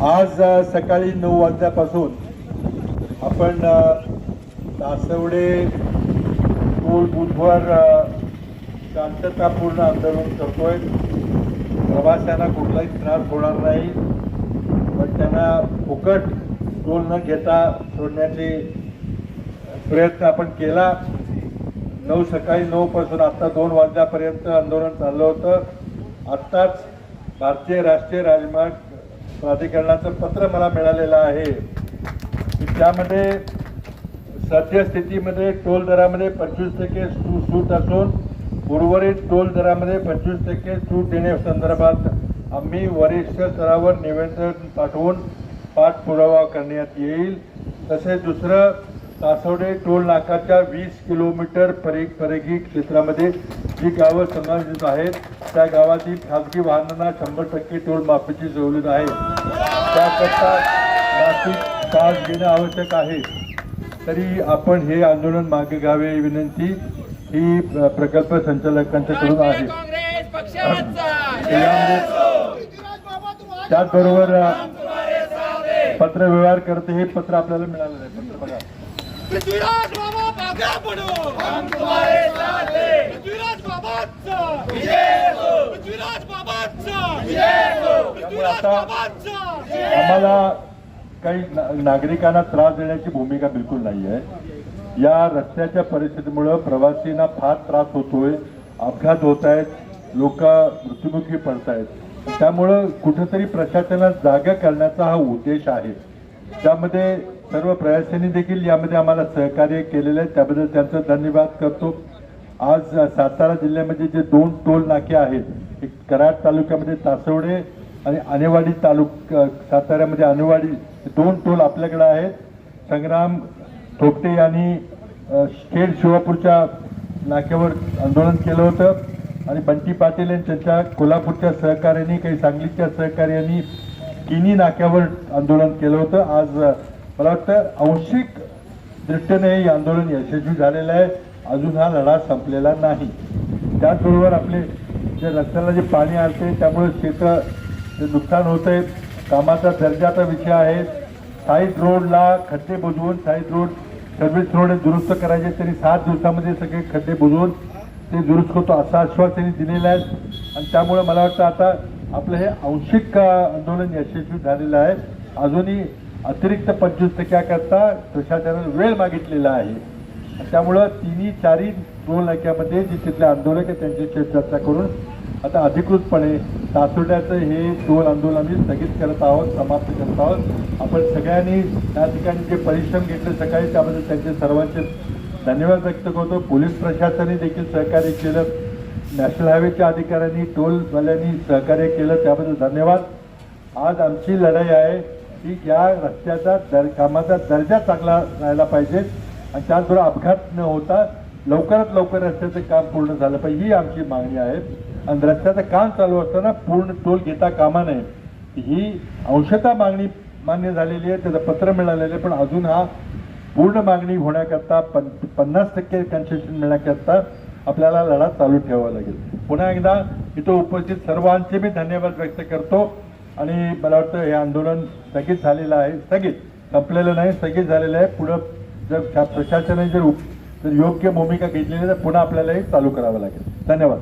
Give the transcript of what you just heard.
आज सकाळी नऊ वाजल्यापासून आपण तासवडे टोल बुथवर शांततापूर्ण आंदोलन करतोय. प्रवाशांना कुठलाही त्रास होणार नाही पण त्यांना फुकट टोल न घेता सोडण्याचे प्रयत्न आपण केला. नऊ सकाळी नऊ पासून आता दोन वाजल्यापर्यंत आंदोलन चाललं होतं. आत्ताच भारतीय राष्ट्रीय राजमार्ग प्राधिकरणाचं पत्र मला मिळालेलं आहे. की त्यामध्ये सद्यस्थितीमध्ये टोल दरामध्ये पंचवीस टक्के सू- सूट असून उर्वरित टोल दरामध्ये पंचवीस टक्के सूट देण्यासंदर्भात आम्ही वरिष्ठ स्तरावर निवेदन पाठवून पाठपुरावा करण्यात येईल. तसेच दुसरं तासवडे टोल नाकाच्या वीस किलोमीटर परि परिघी क्षेत्रामध्ये जी गावं समाविष्ट आहेत त्या गावातील खाजगी वाहनांना शंभर टक्के टोल माफीची सवलत आहे. त्याकरता नाशिक पास घेणं आवश्यक आहे. तरी आपण हे आंदोलन मागे घ्यावे विनंती ही प्रकल्प संचालकांच्याकडून आहे. त्याचबरोबर पत्रव्यवहार करते हे पत्र आपल्याला मिळालं आहे. पत्र बघा. पृथ्वीराज बाबा मागे पडो. हम तुम्हारे साथ हैं पृथ्वीराज बाबांचा विजय हो पृथ्वीराज बाबांचा विजय हो पृथ्वीराज बाबांचा आम्हाला काही ना- नागरिकांना त्रास देण्याची भूमिका बिलकुल नाही आहे या रस्त्याच्या परिस्थितीमुळं प्रवासींना फार त्रास होतोय अपघात होत आहेत लोक मृत्युमुखी पडत आहेत त्यामुळं कुठेतरी प्रशासनाला जागा करण्याचा हा उद्देश आहे. त्यामध्ये सर्व प्रयासांनी देखील यामध्ये आम्हाला सहकार्य केलेलं आहे. त्याबद्दल त्यांचा धन्यवाद करतो. आज सातारा जिल्ह्यामध्ये जे दोन टोल नाके आहेत एक कराड तालुक्यामध्ये तासवडे आणि आणेवाडी तालुक साताऱ्यामध्ये आणेवाडी दोन टोल आपल्याकडे आहेत. संग्राम थोपटे यांनी अ, खेड शिवापूरच्या नाक्यावर आंदोलन केलं होतं. आणि बंटी पाटील यांच्या त्यांच्या कोल्हापूरच्या सहकार्याने काही सांगलीच्या सहकार्याने किनी नाक्यावर आंदोलन केलं होतं. आज मला वाटतं आंशिक दृष्टीने हे आंदोलन यशस्वी झालेलं आहे. अजून हा लढा संपलेला नाही. त्याचबरोबर आपले जे रस्त्याला जे पाणी आलते त्यामुळे शेतं जे नुकसान आहे कामाचा दर्जाचा विषय आहे. साईड रोडला खड्डे बुजवून साईड रोड सर्व्हिस रोड दुरुस्त करायचे तरी सात दिवसामध्ये सगळे खड्डे बुजवून ते दुरुस्त होतो असं आश्वास त्यांनी दिलेलं आहे. आणि त्यामुळे मला वाटतं आता आपलं हे आंशिक आंदोलन यशस्वी झालेलं आहे. अजूनही अतिरिक्त पंचवीस टक्क्याकरता प्रशासनानं वेळ मागितलेला आहे. त्यामुळं तिन्ही चारही टोल नाक्यामध्ये जे तिथले आंदोलक आहेत त्यांच्याशी चर्चा करून आता अधिकृतपणे तासोड्याचं हे टोल आंदोलन आम्ही स्थगित करत आहोत समाप्त करत आहोत. आपण सगळ्यांनी त्या ठिकाणी जे परिश्रम घेतले सकाळी त्याबद्दल त्यांचे सर्वांचे धन्यवाद व्यक्त करतो. पोलीस प्रशासनाने देखील सहकार्य केलं. नॅशनल हायवेच्या अधिकाऱ्यांनी टोलवाल्यांनी सहकार्य केलं. त्याबद्दल धन्यवाद. आज आमची लढाई आहे. की या रस्त्याचा दर कामाचा दर्जा चांगला राहायला पाहिजे आणि त्याचबरोबर अपघात न होता लवकरात लवकर रस्त्याचं काम पूर्ण झालं पाहिजे. ही आमची मागणी आहे. आणि रस्त्याचं काम चालू असताना पूर्ण टोल घेता कामा नये. ही अंशतः मागणी मान्य झालेली आहे. त्याचं पत्र मिळालेलं आहे. पण अजून हा पूर्ण मागणी होण्याकरता पन पन्नास टक्के कन्सेशन मिळण्याकरता आपल्याला लढा चालू ठेवावा लागेल. पुन्हा एकदा इथं उपस्थित सर्वांचे मी धन्यवाद व्यक्त करतो. आणि मला वाटतं हे आंदोलन स्थगित झालेलं आहे. स्थगित संपलेलं नाही स्थगित झालेलं आहे. पुढं जर प्रशासनाने जर जर योग्य भूमिका घेतलेली तर पुन्हा आपल्याला हे चालू करावं लागेल. धन्यवाद.